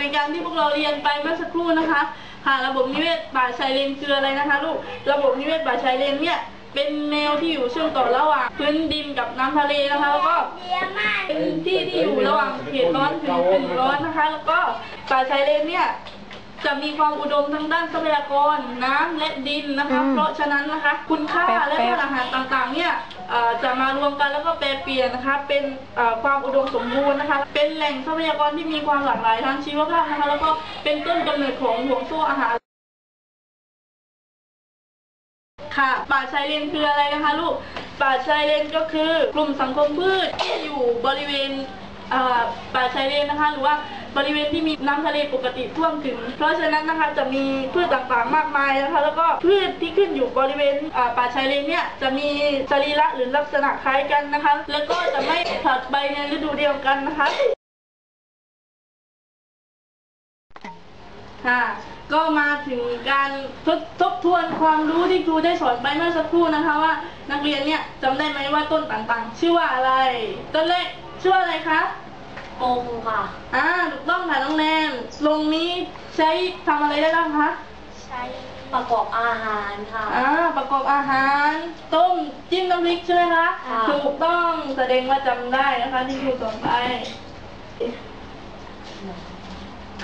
ในการที่พวกเราเรียนไปเมื่อสักครู่นะคะค่ะระบบนิเวศป่าชายเลนคืออะไรนะคะลูกระบบนิเวศป่าชายเลนเนี่ยเป็นแนวที่อยู่เชื่อมต่อระหว่างพื้นดินกับน้ำทะเลนะคะแล้วก็เป็นที่ที่อยู่ระหว่างเขตร้อนถึงเป็นร้อนนะคะ แล้วก็ป่าชายเลนเนี่ย จะมีความอุดมทั้งด้านทรัพยากรน้ำและดินนะคะ อืมเพราะฉะนั้นนะคะ คุณค่าแป๊บและแป๊บธาตุอาหารต่างๆเนี่ยเอ่อจะมารวมกันแล้วก็แปรเปลี่ยนนะคะ เป็นเอ่อความอุดมสมบูรณ์นะคะ เป็นแหล่งทรัพยากรที่มีความหลากหลายทางชีวภาพนะคะ แล้วก็เป็นต้นกำเนิดของห่วงโซ่อาหาร ค่ะ ป่าชายเลนคืออะไรนะคะลูก ป่าชายเลนก็คือกลุ่มสังคมพืชที่อยู่บริเวณเอ่อ ป่าชายเลนนะคะ หรือว่าบริเวณที่มีน้ำทะเลปกติท่วมถึง เพราะฉะนั้นนะคะจะมีพืชต่างๆมากมายนะคะแล้วก็พืชที่ขึ้นอยู่บริเวณป่าชายเลนเนี่ยจะมีสรีระหรือลักษณะคล้ายกันนะคะ แล้วก็จะไม่ผลัดใบในฤดูเดียวกันนะคะค่ะก็มาถึงการทบทบทวนความรู้ที่ครูได้สอนไปเมื่อสักครู่นะคะว่า นักเรียนเนี่ยจำได้ไหมว่าต้นต่างๆ ชื่อว่าอะไร ต้นแรกชื่อว่าอะไรคะ ปงค่ะ อ่าถูกต้องค่ะน้องแนนลงนี้ใช้ทำอะไรได้บ้างคะใช้ประกอบอาหารค่ะ อ่าประกอบอาหารต้มจิ้มน้ำพริกใช่ไหมคะค่ะ ถูกต้องแสดงว่าจำได้นะคะที่ครูสอนไป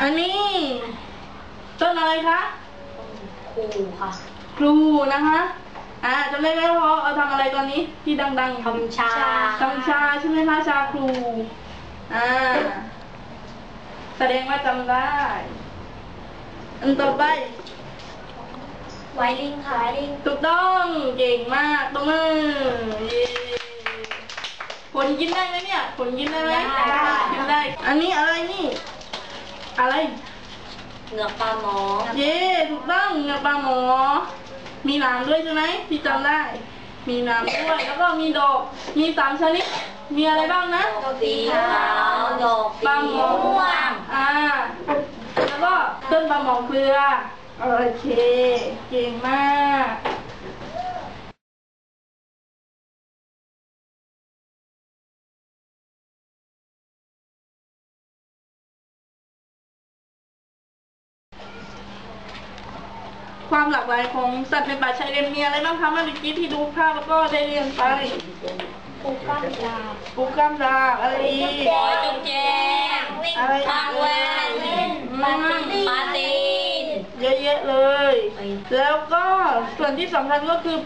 อันนี้ต้นอะไรคะครูค่ะครูนะคะ อ่าจำได้ไหมว่าเขาเอาทำอะไรตอนนี้ที่ดังๆทำชา ทำชาใช่ไหมคะชาครู อ่า แสดงว่าจำได้อันต่อไป ไวลิงค่ะไวลิงถูกต้องเก่งมากตบมือเย้ผลกินได้ไหมเนี่ยผลกินได้ไหมกินได้ อันนี้อะไรนี่ อะไร เหงือกปลาหมอ เย้ถูกต้องเงาปลาหมอ มีหนามด้วยใช่ไหมที่จำได้ มีหนามด้วยแล้วก็มีดอก มีสามชนิด มีอะไรบ้างนะสีขาวดอกปลาหมอม่วงอ่า แล้วก็ต้นปลาหมอเกลือโอเค เก่งมากความหลากหลายของสัตว์ในป่าชายเลนมีอะไรบ้างคะเมื่อกี้ที่ดูภาพแล้วก็ได้เรียนไป ปูก้ามดาบปูกล้ามดาบอะไรอีกปอยจุ๊บแจงอะไรปากแหวนเล่นปาตีนปาตีนเยอะๆเลย แล้วก็ส่วนที่สำคัญก็คือ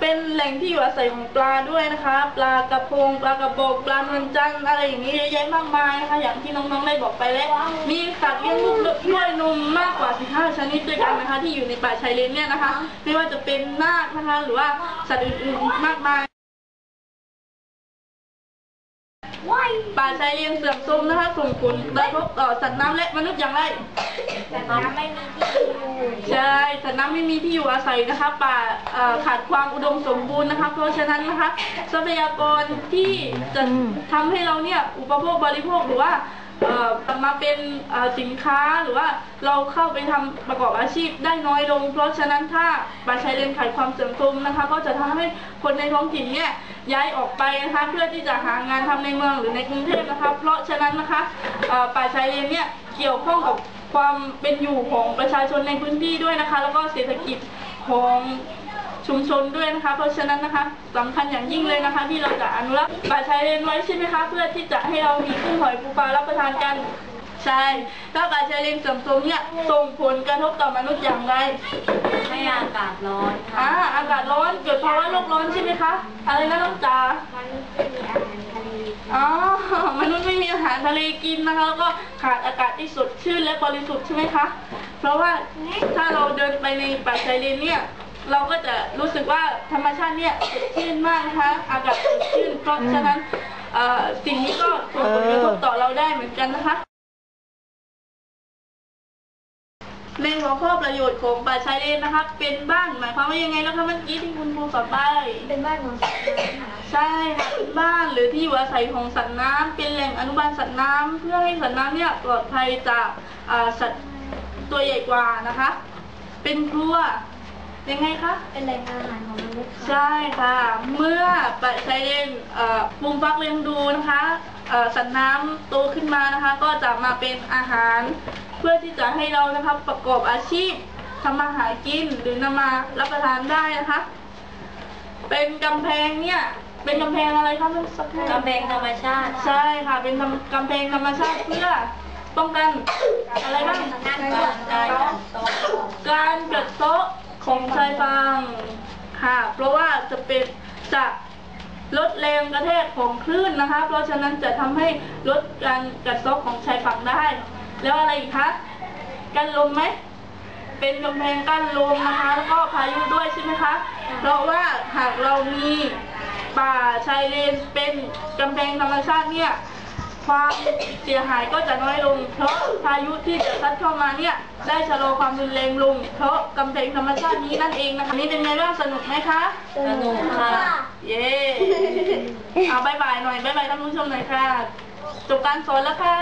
เป็นแหล่งที่อยู่อาศัยของปลาด้วยนะคะ ปลากระพง ปลากระบอกปลานวลจันทร์อะไรอย่างนี้เยอะแยะมากมายนะคะอย่างที่น้องๆได้บอกไปแล้วมีสัตว์เลี้ยงลูกด้วยนมมากกว่า 15 ชนิดด้วยกันนะคะ ที่อยู่ในป่าชายเลนเนี่ยนะคะ ไม่ว่าจะเป็นนาคนะคะ หรือว่าสัตว์อื่นๆมากมาย ป่าชายเลนเสื่อมโทรมนะคะส่งผลกระทบต่อสัตว์น้ำและมนุษย์อย่างไร แต่น้ำไม่มีที่อยู่ใช่สัตว์น้ำไม่มีที่อยู่อาศัยนะคะ ป่าเอ่อขาดความอุดมสมบูรณ์นะคะ เพราะฉะนั้นนะคะ ทรัพยากรที่จะอืมทำให้เราเนี่ยอุปโภคบริโภคหรือว่าเอ่อ มาเป็นสินค้าหรือว่าเราเข้าไปทำประกอบอาชีพได้น้อยลง เพราะฉะนั้นถ้าป่าชายเลนขาดความเสื่อมโทรมนะคะ ก็จะทำให้คนในท้องถิ่นเนี่ยย้ายออกไปนะคะเพื่อที่จะหางานทำในเมืองหรือในกรุงเทพนะคะ เพราะฉะนั้นนะคะป่าชายเลนเนี่ยเกี่ยวข้องกับความเป็นอยู่ของประชาชนในพื้นที่ด้วยนะคะ แล้วก็เศรษฐกิจของ ชุมชนด้วยนะคะ เพราะฉะนั้นนะคะสำคัญอย่างยิ่งเลยนะคะ ที่เราจะอนุรักษ์ป่าชายเลนไว้ใช่ไหมคะเพื่อที่จะให้เรามีกุ้งหอยปูปลารับประทานกันใช่ถ้าป่าชายเลนเสื่อมโทรมเนี่ยส่งผลกระทบต่อมนุษย์อย่างไรให้อากาศร้อนอ่าค่ะอากาศร้อนเกิดภาวะโลกร้อนใช่ไหมคะอะไรนะน้องจ๋ามันไม่มีอาหารทะเลอ๋อมนุษย์ไม่มีอาหารทะเลกินนะคะแล้วก็ขาดอากาศที่สดชื่นและบริสุทธิ์ใช่ไหมคะ เพราะว่าถ้าเราเดินไปในป่าชายเลนเนี่ย เราก็จะรู้สึกว่าธรรมชาติเนี่ยสดชื่นมากนะคะ อากาศสดชื่นเพราะฉะนั้นเอ่อสิ่งนี้ก็ส่งผลกระทบต่อเราได้เหมือนกันนะคะ ในหัวข้อประโยชน์ของป่าชายเลนนะคะ เป็นบ้านหมายความว่ายังไงแล้วคะเมื่อกี้ที่คุณครูสอนไป เป็นบ้านของสัตว์น้ำค่ะใช่ค่ะเป็นบ้านหรือที่อยู่อาศัยของสัตว์น้ำเป็นแหล่งอนุบาลสัตว์น้ำเพื่อให้สัตว์น้ำเนี่ยปลอดภัยจากอ่าสัตว์ตัวใหญ่กว่านะคะ เป็นครัว ยังไงคะเป็นแหล่งอาหารของมนุษย์ค่ะ ใช่ค่ะ เมื่อป่าชายเลนเอ่อปรุงฟักเลี้ยงดูนะคะเอ่อสัตว์น้ำโตขึ้นมานะคะ ก็จะมาเป็นอาหารเพื่อพื่อที่จะให้เรานะคะประกอบอาชีพทำมาหากินหรือนำมารับประทานได้นะคะ เป็นกำแพงเนี่ยเป็นกำแพงอะไรคะมันสักแกำแพงธรรมชาติ ใช่ค่ะ เป็นกำแพงธรรมชาติเพื่อป้องกันอะไรบ้าง การการโต๊ะการกัดเซาะ ของชายฝั่งค่ะ เพราะว่าจะเป็นจะลดแรงกระแทกของคลื่นนะคะ เพราะฉะนั้นจะทำให้ลดการกัดเซาะของชายฝั่งได้ แล้วอะไรอีกคะกันลมไหมเป็นกำแพงกั้นลมนะคะ แล้วก็พายุด้วยใช่ไหมคะ เพราะว่าหากเรามีป่าชายเลนเป็นกำแพงธรรมชาติเนี่ย ความเสียหายก็จะน้อยลง เพราะพายุที่จะซัดเข้ามาเนี่ยได้ชะลอความรุนแรงลง เพราะกำแพงธรรมชาตินี้นั่นเองนะคะนี่เป็นไงบ้างสนุกไหมคะ สนุกค่ะ เย้เอาบายบายหน่อยบายบายท่านผู้ชมหน่อยค่ะจบการสอนแล้วค่ะ